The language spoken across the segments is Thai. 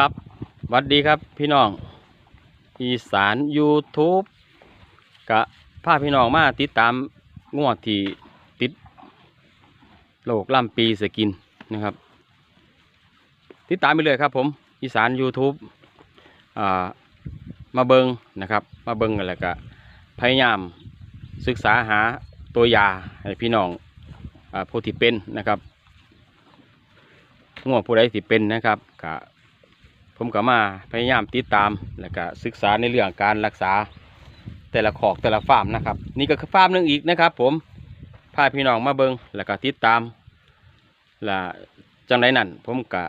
ครับวัดดีครับพี่น้อง อีสาน YouTube กะพาพี่น้องมาติดตามงวดที่ติดโลกล่ำปีสกินนะครับ ติดตามไปเลยครับผมอีสาน YouTube อ่ามาเบิงนะครับ มาเบิงกันแล้วก็พยายามศึกษาหาตัวยาให้พี่น้องอผู้ที่เป็นนะครับงวงผู้ใดที่เป็นนะครับกะ ผมก็มาพยายามติดตามแล้วก็ศึกษาในเรื่องการรักษาแต่ละขอกแต่ละฟาร์มนะครับ นี่ก็คือฟาร์มหนึ่งอีกนะครับ ผมพาพี่น้องมาเบิงแล้วก็ติดตามและจังไรนั่นผมกะ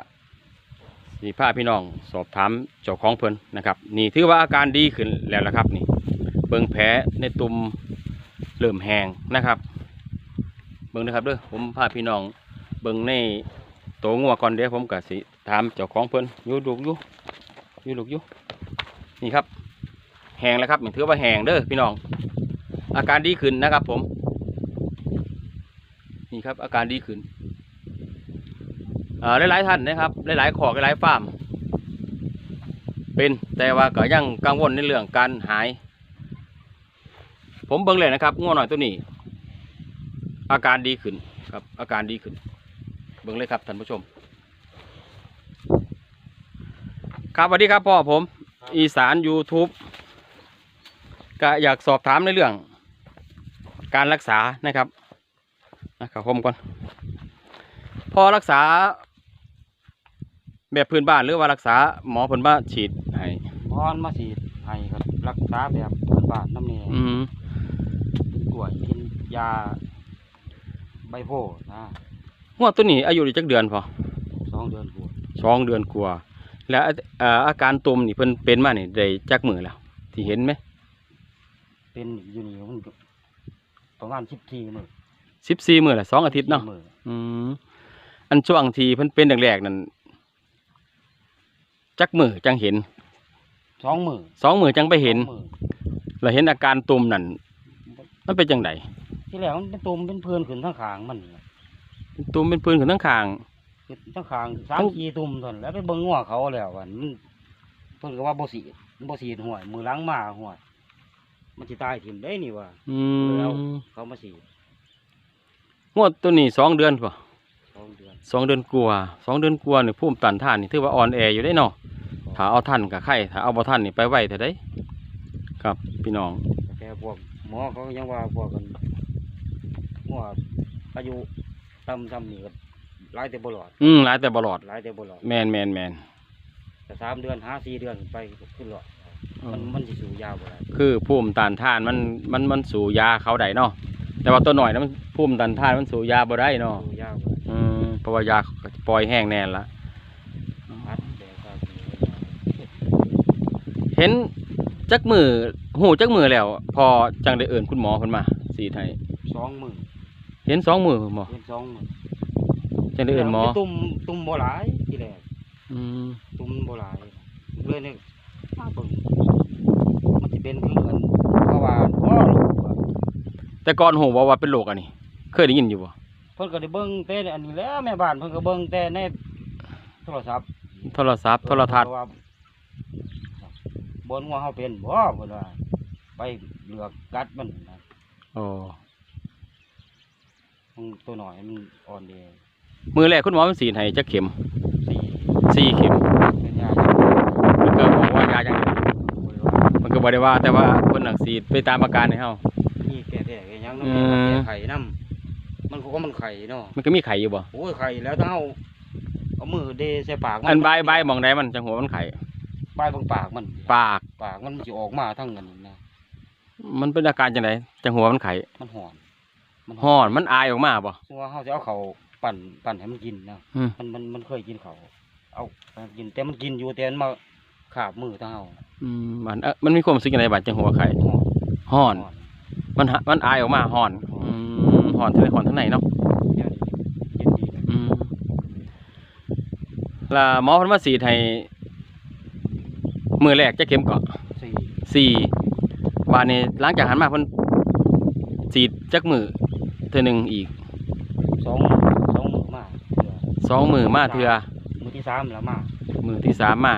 สีผ้าพี่น้องสอบถามเจ้าของเพิ่นนะครับ นี่ถือว่าอาการดีขึ้นแล้วละครับ นี่ เบิ่งแผลในตุ่มเริ่มแห้งนะครับ เบิ่งนะครับเด้อผมพาพี่น้องเบิ่งในโตงัวก่อนเดี๋ยวผมก็สิ ถามเจ้าของเพิ่นยู่ลูกอยู่อยู่ลูกอยู่นี่ครับแหงแล้วครับถือว่าแหงเด้อพี่น้อง อาการดีขึ้นนะครับผม นี่ครับอาการดีขึ้นอ่อหลายๆท่านนะครับหลายๆขอกหลายๆฟาร์ม เป็นแต่ว่าก็ยังกังวลในเรื่องการหาย ผมเบิ่งเลยนะครับง่วงหน่อยตัวนี้ อาการดีขึ้นครับอาการดีขึ้น เบิ่งเลยครับท่านผู้ชม ครับสวัสดีครับพ่อผม อีสาน YouTube ก็อยากสอบถามในเรื่อง การรักษานะครับนะครับผมก่อน พอรักษา แบบพื้นบ้านหรือว่ารักษาหมอพื้นบ้านฉีดให้พรมาสีดให้ครับรักษาแบบพื้นบ้านน้ำเนยอืมกล้วยกินยาใบโพธิ์นะงวดตัวนี้อายุได้จักเดือนพอสองเดือนกว่าสองเดือนกว่า แล้วเอ่ออาการตุ่มนี่เพิ่นเป็นมานี่ได้จักมือแล้วที่เห็นไหมเป็นอยู่นี่มันก็ประมาณสิบทีมือสิบสี่มือละสองอาทิตย์เนาะมืออืมอันช่วงที่เพิ่นเป็นแรกๆนั่นจักมือจังเห็นสองมือสองมือจังไปเห็นสองมือแล้วเห็นอาการตุ่มนั่นมันเป็นจังไดที่แล้วมันเป็นตุ่มเป็นเพื่อนขึ้นทั้งขางมันนี่ตุ่มเป็นปืนขึ้นทั้งคาง ขึ้นทั้งขางสามทั้งกีตุ่มทนแล้วไปเบิ่งงัวเขาแล้ววันมันเพิ่นก็ว่าบ่สีดบ่สีดห่วยมือล้างมาห่วยมันสิตายถิ่มได้นี่ว่าอืแล้วมเขามาสีดงวดตัวนี้สองเดือนป่ะสองเดือนสองเดือนกลัวาสองเดือนกลัวานี่ภูมิต้านทานนี่ถือว่าอ่อนแออยู่ได้เนาะถ้าเอาท่านกับไข่ถ้าเอาบ่ท่านนี่ไปไหวเถอะได้ ครับพี่น้อง แต่พวกหมอเขาก็ยังว่าพวกกันงัวอายุต่ำต่ำนี่ก็ หลายแต่บ่หลอดอืมหลายแต่บลอด หลายแต่บ่หลอดแมนแมนแมนแต่สามเดือนห้าสี่เดือนขึ้นไปก็ขึ้นหลอดเออมันมันสิสูงยาวบ่ได้คือภูมิต้านทานมันมันมันสู่ยาเขาได้เนาะแต่ว่าตัวหน่อยนะมันภูมิต้านทานมันสู่ยาบ่ได้เนาะสูงยาวบ่ได้อืมเพราะว่ายาก็ปล่อยแห้งแน่นละพัดแต่ก็เห็นจักมือหูจักมือแล้ว พอจังได้เอิ่นคุณหมอเพิ่นมาสีไทยสองมือเห็นสองมือหมอเป็นสองมือ จังได้เอิ่นหมอตุ่มตุ่มบ่หลายทีแรกอืมตุ่มบ่หลายเลยเนี่ยมาเบิ่งมันสิเป็นคือกันเพราะว่าพ่อลูกอะแต่ก่อนหูว่าว่าเป็นโรคอันนี้ เคยได้ยินอยู่บ่เพิ่นก็ได้เบิ่งแต่อันนี้แหล้วแม่บ้านเพิ่นก็เบิ่งแต่ในโทรศัพท์โทรศัพท์โทรทัศน์ว่าบนหัวเฮาเป็นบ่เพิ่นว่าไปเลือกกัดมันนะโอ้ มันตัวหน่อยมันอ่อนแอ มือแรกคุณหมอมันสีให้จักเข็มสี่สี่เข็มเป็นยามันก็บอกว่ายาอย่างเดียวบ่ได้ว่ามันก็บ่ได้ว่าแต่ว่าเพิ่นนักสีดไปตามอาการให้เฮามีแก้แพ้แก้หยังอืเนาะมแก้ไข่นํมันก็มันไข่เนาะมันก็มีไข่อยู่บ่โอ้ยไข่แล้วถ้าเฮาเอามือเดใส่ปากมัอันใบใบมองใดมันจังหัวมันไข่บายเบางปากมัน ปากปากมันสิออกมาทั้งนั้นนะมันเป็นอาการจังไดจังหัวมันไข่มันหอนมันฮ้อนมันอายออกมาบ่ซึ่งว่าเฮาสิเอาเขา ปั่นปั่นให้มันกินนะอืมมันมันมันเคยกินเขาเอาเอากินแต่มันกินอยู่แต่มันมาขาบมือเท่าเฮาอืมมันเอ๊ะมันมีความรู้สึกจังไดบัดจังหัวไข่หอนฮ้อน มันหะมันอายออกมาฮ้อนอืมฮ้อนทั้งในฮ้อนทั้งในเนาะเดี๋ยวนี้เย็นดีเลยอืมแล้วหมอเพิ่นมาสีดให้มือแรกจะเข็มเกาะสี่สี่บาดนี้หลังจากหันมาเพิ่นสีดจักมือเทื่อหนึงอีกสองสองมือมาเดือ สองมือมาเทื่อมือที่ที่สามแล้วมามือที่สามมา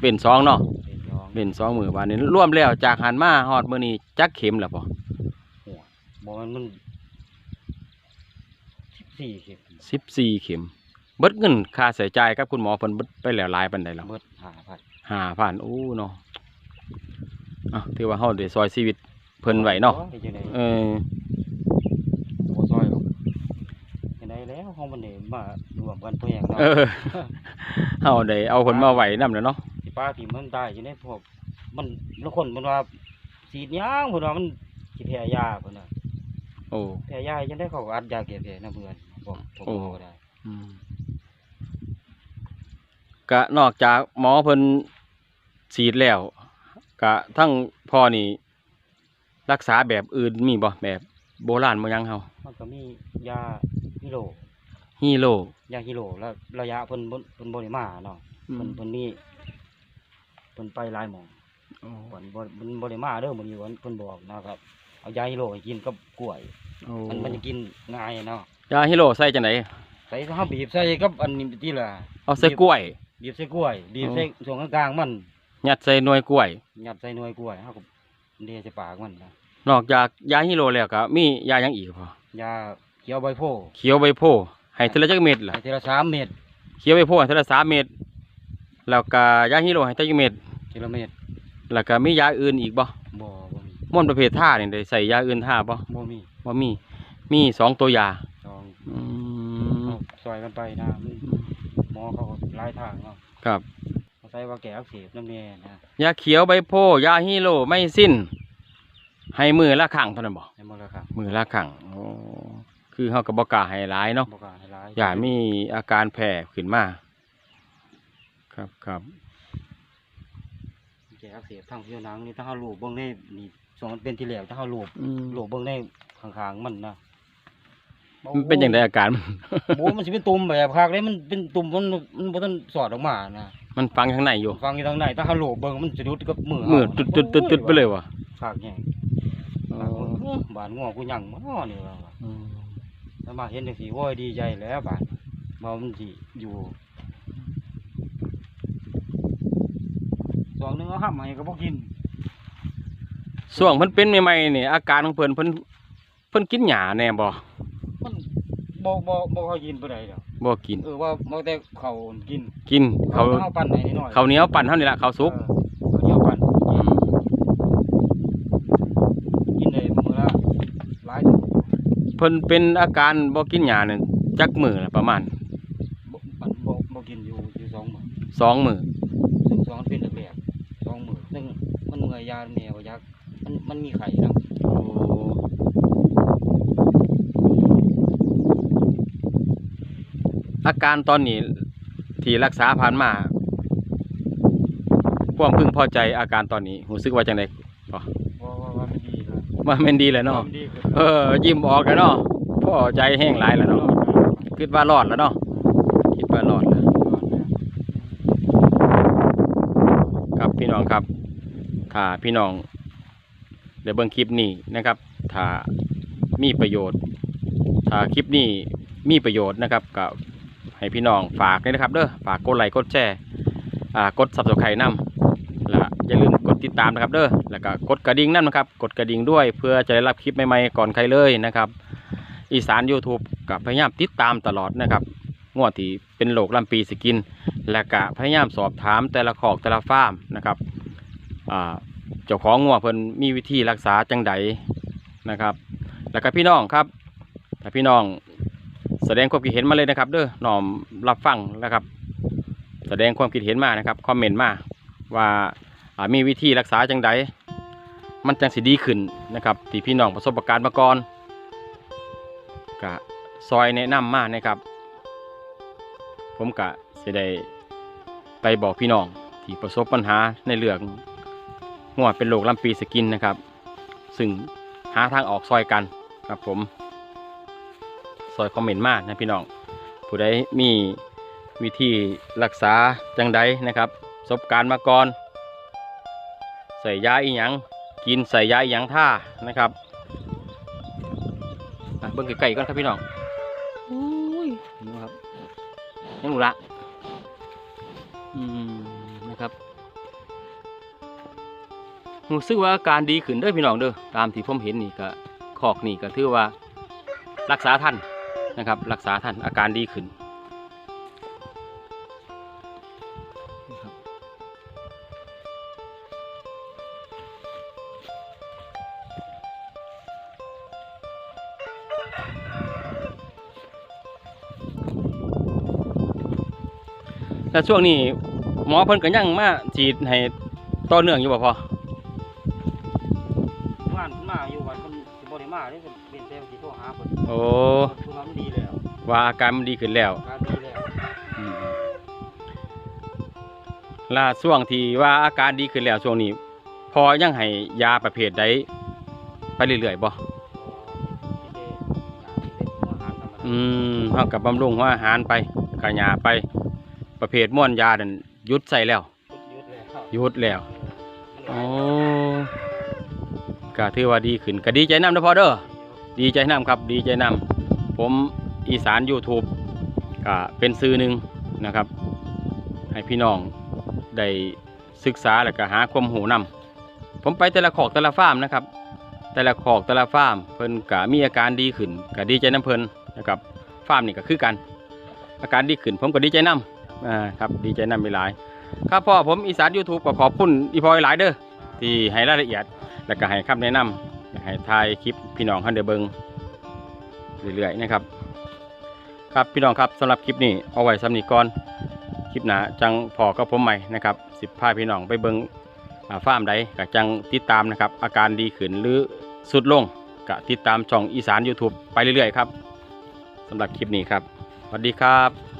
เป็นสองเนาะเป็นสองเป็นสองมือวันนี้รวมแล้วจากหันมาฮอดมือนี้จักเข็มแล้วป่หัวบ่มันมันสิบสี่เข็มสิบสี่เข็ม เบิดเงินค่าใส่ใจายกับคุณหมอเพิ่นเบิดไปแล้วหลายปันใดแล้วเบิดห้าพันห้าพันโอ้เนาะอะถือว่าเฮาได้ซอยชีวิตเพิ่นไหวเนาะโอ้ยจังได๋เออบ่ซอยหรอกจังไดแล้วเฮามันได้มา รวมกันเพื่อหยังเนาะเออเฮาได้เอาเพิ่นมาไหวนํแล้วเนาะสิป้าที่มันตายจังได๋พวกมันบางคนมันว่าสีดหยางเพิ่นว่ามันสิแพ้ยาเพิ่นน่ะโอ้แพ้ยาจังได๋เขาก็อัดยาแก้แพ้นํเพิ่นบอกผมโอ้ก็ได้อืมก็นอกจากหมอเพิ่นฉีดแล้วก็ทั้งพ่อนี่รักษาแบบอื่นมีบ่แบบโบราณบ่ยังเฮามันก็มียาฮิโร ฮีโร่ ยาฮิโรแล้วระยะเพิ่นบ่เพิ่นบ่ได้มาเนาะเพิ่นเพิ่นมีเพิ่นไปหลายหม่องเพิ่นบ่เพิ่นบ่ได้มาเด้อมื้อนี้เพิ่นเพิ่นบอกนะครับ เอายาฮิโร่ให้กินกับกล้วยโอ้มันมันจะกินง่ายเนาะยาฮีโร่ใส่จังไดใส่เฮาบีบใส่กับอันนี้ติล่ะเอาใส่กล้วย บีบใส่กล้วยบีบอ๋อใส่ช่วงกลางๆมันยัดใส่หน่วยกล้วย ยัดใส่หน่วยกล้วยเฮาก็เดใส่ปากมันนะนอกจากยาฮีโร่แล้วก็มียาหยังอีกพอยาเขียวใบโพธิ์เขียวใบโพธิ์ ให้ทีละจักเม็ดล่ะให้ทีละ3เม็ดเขียวใบโพธิ์ให้ทีละสามเม็ดแล้วก็ยาฮีโร่ให้จักเม็ดทีละเม็ดแล้วก็มียาอื่นอีกบ่บ่บ่มีม่วนประเภทท่านี่ได้ใส่ยาอื่นท่าบ่บ่มีบ่มีมีสองตัวยาจองอืมเอาซอยกันไปนะมันหมอเขาก็หลายทางเนาะครับ เขาใส่ว่าแก้อักเสบน้ำแน่นะยาเขียวใบโพธิ์ยาฮีโร่ไม่สิ้น ให้มือละครั้งเท่านั้นบ่ในมูลค่ามือละครั้งโอ้คือเฮาก็บ่กล้าให้หลายเนาะ บอกว่าให้ร้าย อย่ามีอาการแพ้ขึ้นมา ครับครับแกอักเสบทางผิวหนังนี่ถ้าเฮาลูบเบิ่งในนี่ส่วนมันเป็นที่แหลกถ้าเฮาลูบอืมลูบเบิ่งในข้างๆมันนะมันเป็นอย่างไรอาการมัน โอ้มันสิเป็นตุ่มแบบคักเลยมันเป็นตุ่มมันมันบ่ทันสอดออกมานะมันฟังข้างในอยู่ ฟังอยู่ทางในถ้าเฮาลูบเบิ่งมันสิดุดกับมือมือตุดตุดตุดตุดไปเลยวะคักแฮงบานงัวกูยังบ่นี่ว่าว่ะ ถ้ามาเห็นจังซี่โอ้ยดีใจแล้วบาดบ่ามันสิอยู่สองหนึงเอาห้ำให้ก็บ่กินช่วงเพิ่นเป็นใหม่ๆนี่อาการของเพิ่นเพิ่นเพิ่นกินหญ้าแน่บ่มันบ่บ่บ่เขากินปานใดดอกบ่กิน เออว่าบ่แต่เขากินกินเขาวเขาปั่นให้นิดหน่อยข้าวเหนียวปั่นเท่านี้ละข้าวสุก เออข้าวเหนียวปั่น อืม กินได้มื้อละหลาย เพิ่นเป็นอาการบ่กินหญ้านี่จักมื้อละประมาณบ่ปั่นบ่บ่กินอยู่อยู่สองมื้อสองมื้อซึ่งสองเป็นแรกๆสองมื้อซึ่งมันเมื่อยยาแม่บ่อยากมันมันมีไข้นํโอ้อาการตอนนี้ที่รักษาผ่านมาความพึงพอใจอาการตอนนี้รู้สึกว่าจังไดว่าว่าว่ามันดีครับว่าแม่นดีแล้วเนาะมันดีขึ้น เออ ยิ้มออกแล้วเนาะพ่อใจแห้งหลายแล้วเนาะคิดว่ารอดแล้วเนาะคิดว่ารอดแล้วครับพี่น้องครับ ถ้าพี่น้องเดี๋ยวเบิ่งคลิปนี้นะครับ ถ้ามีประโยชน์ ถ้าคลิปนี้มีประโยชน์นะครับก็ให้พี่น้องฝากด้วยนะครับเด้อฝากกดไลค์กดแชร์อ่ากด subscribe นำและอย่า กดติดตามนะครับเด้อแล้วก็กดกระดิ่งนั่นนะครับ กดกระดิ่งด้วยเพื่อจะได้รับคลิปใหม่ๆก่อนใครเลยนะครับ อีสาน YouTube กับพยายามติดตามตลอดนะครับงวดที่เป็นโรคลำปีสกิน และก็พยายามสอบถามแต่ละขอกแต่ละฟาร์มนะครับเจ้าของงัวเพิ่นมีวิธีรักษาจังใดนะครับ แล้วก็พี่น้องครับถ้าพี่น้องแสดงความคิดเห็นมาเลยนะครับ เด้อน้อมรับฟังนะครับ แสดงความคิดเห็นมานะครับคอมเมนต์มาว่า มีวิธีรักษาจังใดมันจังสิดีขึ้นนะครับที่พี่น้องประสบการณ์มาก่อนกะซอยแนะนำมากนะครับ ผมกะสิได้ไปบอกพี่น้องที่ประสบปัญหาในเรื่องงัวเป็นโรคลำปีสกินนะครับ ซึ่งหาทางออกซอยกันครับผมซอยคอมเมนต์มากนะพี่น้องผู้ใดมีวิธีรักษาจังใดนะครับประสบการณ์มาก่อน ใส่ยาอีหยังกินใส่ยาอีหยังท่านะครับอะเบิ่งไก่ๆก่อนครับพี่น้องอุ้ยนี่ครับยังหนูละอืมนะครับรู้สึกว่าอาการดีขึ้นเด้อพี่น้องเด้อตามที่ผมเห็นนี่ก็คอกนี่ก็ถือว่ารักษาท่านนะครับ รักษาท่านอาการดีขึ้น แล้วช่วงนี้หมอเพิ่นก็ยังมาฉีดให้ต่อเนื่องอยู่บ่พองานเพิ่นมาอยู่วันเพิ่นสิบ่ได้มาเด้เพิ่นเป็นแต่สิโทรหาเพิ่นโอ้เพิ่นว่ามันดีแล้วว่าอาการมันดีขึ้นแล้วอาการดีแล้วอืมล่าช่วงที่ว่าอาการดีขึ้นแล้วช่วงนี้พอยังให้ยาประเภทใดไปเรื่อยๆบ่ อยากสิได้อาหารธรรมดาอืมเฮากับบำรุงหัวอาหารไปกะยาไป ประเภทม่วนยานั่นหยุดใส่แล้วยุดแล้วหยุดแล้วมันหโอ้ลายก็ถือว่าดีขึ้นก็ดีใจนำเด้อพ่อเด้อดีใจนํครับ ดีใจนํผมอีสาน YouTube ก็เป็นสื่อหนึ่งนะครับ ให้พี่น้องได้ศึกษาแล้วก็หาความรู้นำผมไปแต่ละขอกแต่ละฟาร์มนะครับ แต่ละขอกแต่ละฟาร์มเพิ่นก็มีอาการดีขึ้นก็ดีใจน้ำเพิ่น นะครับฟาร์มนี่ก็คือกัน อาการดีขึ้นผมก็ดีใจนํอ่าครับดีใจนํหลาย ครับพ่อผมอีสาน YouTube ก็ขอบคุณอีพอยหลายเด้อที่ให้รายละเอียด แล้วก็ให้คำแนะนำให้ถ่ายคลิปพี่น้องเฮาได้เบิงเรื่อยๆนะครับ ครับพี่น้องครับสำหรับคลิปนี้เอาไว้สำนีก่อนคลิปหนาจังพอกับผมใหม่นะครับสิบพาพี่น้องไปเบิงอ่าฟาร์มใดก็จังติดตามนะครับ อาการดีขึ้นหรือสุดลงก็ติดตามช่องอีสาน YouTube ไปเรื่อยๆครับำหรับคลิปนี้ครับสวัสดีครับ